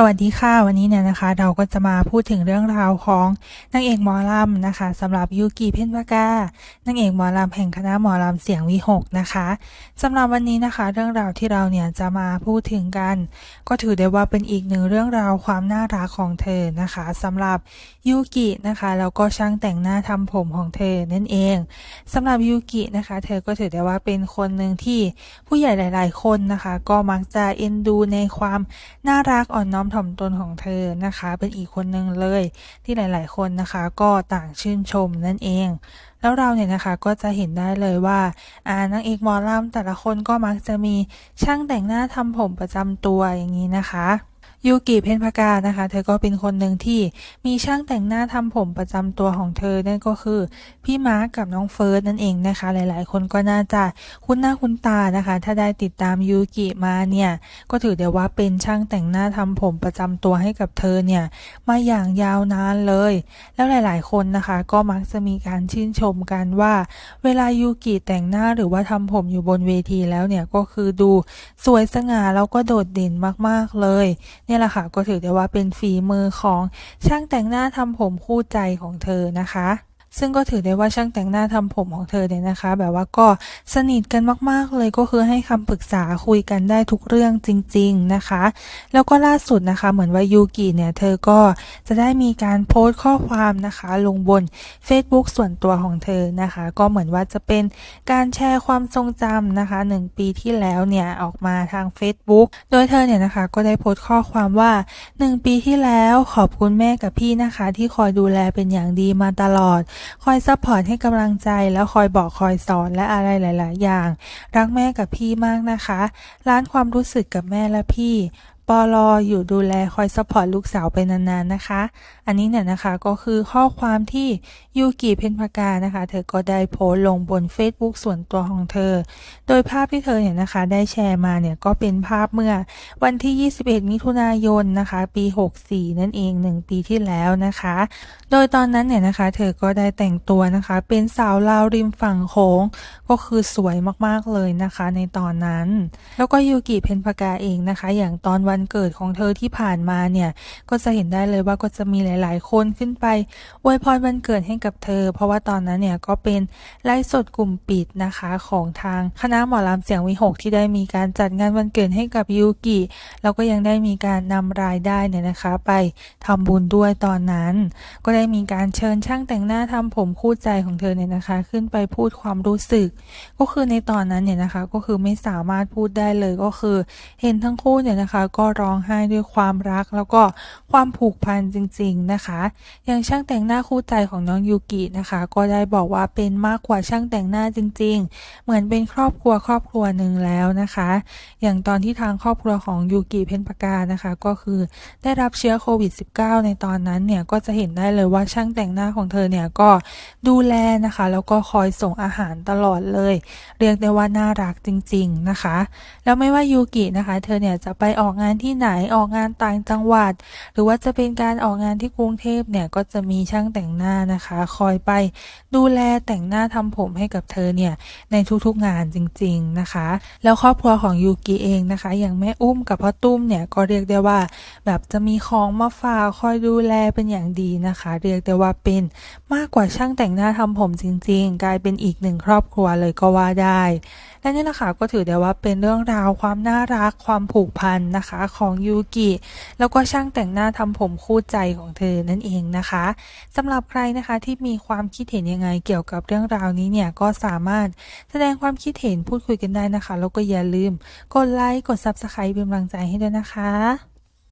สวัสดีค่ะ วันนี้เนี่ยนะคะ เราก็จะมาพูดถึงเรื่องราวของนางเอกหมอลำนะคะสำหรับยูกิเพนปากานางเอกหมอลำแห่งคณะหมอลำเสียงวิหกนะคะสำหรับวันนี้นะคะ เรื่องราวที่เราเนี่ยจะมาพูดถึงกัน ก็ถือได้ว่าเป็นอีกหนึ่งเรื่องราวความน่ารักของเธอนะคะสำหรับยูกินะคะแล้วก็ช่างแต่งหน้าทำผมของเธอนั่นเองสำหรับยูกินะคะ เธอก็ถือได้ว่าเป็นคนหนึ่งที่ผู้ใหญ่หลาย ๆ คนนะคะ ก็มักจะเอ็นดูในความน่ารักอ่อนน้อมถ่อมตนของเธอนะคะ เป็นอีกคนหนึ่งเลยที่หลาย ๆ คนนะคะ ก็ต่างชื่นชมนั่นเอง แล้วเราเนี่ยนะคะก็จะเห็นได้เลยว่าอานางเอกหมอลำแต่ละคนก็มักจะมีช่างแต่งหน้าทำผมประจำตัวอย่างนี้นะคะ ยูกิเพนพากานะคะ เธอก็เป็นคนหนึ่งที่มีช่างแต่งหน้าทำผมประจำตัวของเธอนั่นก็คือ พี่มาร์กกับน้องเฟิร์สนั่นเองนะคะ หลายๆ คนก็น่าจะคุ้นหน้าคุ้นตานะคะ ถ้าได้ติดตามยูกิมาเนี่ย ก็ถือได้ว่าเป็นช่างแต่งหน้าทำผมประจำตัวให้กับเธอเนี่ย มาอย่างยาวนานเลย แล้วหลาย ๆ คนนะคะ ก็มักจะมีการชื่นชมกันว่า เวลายูกิแต่งหน้าหรือว่าทำผมอยู่บนเวทีแล้วเนี่ยก็คือดูสวยสง่าแล้วก็โดดเด่นมาก ๆ เลยเนี่ยแหละค่ะก็ถือได้ว่าเป็นฝีมือของช่างแต่งหน้าทำผมคู่ใจของเธอนะคะ ซึ่งก็ถือได้ว่าช่างแต่งหน้าทำผมของเธอเนี่ยนะคะ แบบว่าก็สนิทกันมาก ๆ เลยก็คือให้คำปรึกษาคุยกันได้ทุกเรื่องจริง ๆนะคะ แล้วก็ล่าสุดนะคะ เหมือนว่ายูกิเนี่ยเธอก็จะได้มีการโพสต์ข้อความนะคะ ลงบน Facebook ส่วนตัวของเธอนะคะ ก็เหมือนว่าจะเป็นการแชร์ความทรงจำนะคะหนึ่งปีที่แล้วเนี่ยออกมาทาง Facebook โดยเธอเนี่ยนะคะก็ได้โพสต์ข้อความว่า 1 ปีที่แล้วขอบคุณแม่กับพี่นะคะ ที่คอยดูแลเป็นอย่างดีมาตลอดคอยซัพพอร์ตให้กำลังใจแล้วคอยบอกคอยสอนและอะไรหลาย ๆ อย่าง รักแม่กับพี่มากนะคะ ร้านความรู้สึกกับแม่และพี่ ปอลออยู่ดูแลคอยซัพพอร์ตลูกสาวไปนานๆนะคะ อันนี้เนี่ยนะคะก็คือข้อความที่ยูกิเพนพากานะคะ เธอก็ได้โพสลงบน Facebook ส่วนตัวของเธอ โดยภาพที่เธอเนี่ยนะคะได้แชร์มาเนี่ยก็เป็นภาพเมื่อวันที่ 21 มิถุนายนนะคะ ปี 64 นั่นเอง 1 ปีที่แล้วนะคะ โดยตอนนั้นเนี่ยนะคะ เธอก็ได้แต่งตัวนะคะ เป็นสาวลาวริมฝั่งโค้งก็คือสวยมากๆเลยนะคะ ในตอนนั้น แล้วก็ยูกิเพนพากาเองนะคะ อย่างตอนวันเกิดของเธอที่ผ่านมาเนี่ย ก็จะเห็นได้เลยว่าก็จะมีหลาย ๆ คนขึ้นไปอวยพรวันเกิดให้กับเธอ เพราะว่าตอนนั้นเนี่ยก็เป็นไลฟ์สดกลุ่มปิดนะคะของทางคณะหมอลำเสียงวิหกที่ได้มีการจัดงานวันเกิดให้กับยูกิแล้วก็ยังได้มีการนำรายได้เนี่ยนะคะ ไปทำบุญด้วยตอนนั้น ก็ได้มีการเชิญช่างแต่งหน้าทำผมคู่ใจของเธอเนี่ยนะคะ ขึ้นไปพูดความรู้สึก ก็คือในตอนนั้นเนี่ยนะคะก็คือไม่สามารถพูดได้เลยก็คือ เห็นทั้งคู่เนี่ยนะคะ ก็ร้องไห้ด้วยความรักแล้วก็ความผูกพันจริง ๆนะคะ อย่างช่างแต่งหน้าคู่ใจของน้องยูกินะคะ ก็ได้บอกว่าเป็นมากกว่าช่างแต่งหน้าจริง ๆ เหมือนเป็นครอบครัวครอบครัวหนึ่งแล้วนะคะ อย่างตอนที่ทางครอบครัวของยูกิเพนปากานะคะ ก็คือได้รับเชื้อโควิด -19 ในตอนนั้นเนี่ยก็จะเห็นได้เลยว่าช่างแต่งหน้าของเธอเนี่ยก็ดูแลนะคะ แล้วก็คอยส่งอาหารตลอดเลย เรียกได้ว่าน่ารักจริง ๆนะคะ แล้วไม่ว่ายูกินะคะ เธอเนี่ยจะไปออกงานที่ไหนออกงานต่างจังหวัด หรือว่าจะเป็นการออกงานที่กรุงเทพเนี่ยก็จะมีช่างแต่งหน้านะคะ คอยไปดูแลแต่งหน้าทำผมให้กับเธอเนี่ยในทุกๆงานจริง ๆนะคะ แล้วครอบครัวของยูกิเองนะคะ อย่างแม่อุ้มกับพ่อตุ้มเนี่ยก็เรียกได้ว่า แบบจะมีของมาฝากคอยดูแลเป็นอย่างดีนะคะ เรียกได้ว่าเป็นมากกว่าช่างแต่งหน้าทำผมจริง ๆ กลายเป็นอีกหนึ่งครอบครัวเลยก็ว่าได้และนี่แหละค่ะก็ถือได้ว่าเป็นเรื่องราวความน่ารักความผูกพันนะคะของยูกิแล้วก็ช่างแต่งหน้าทำผมคู่ใจของเธอนั่นเองนะคะสำหรับใครนะคะที่มีความคิดเห็นยังไงเกี่ยวกับเรื่องราวนี้เนี่ยก็สามารถแสดงความคิดเห็นพูดคุยกันได้นะคะ แล้วก็อย่าลืมกดไลค์กด Subscribe เป็นกำลังใจให้ด้วยนะคะ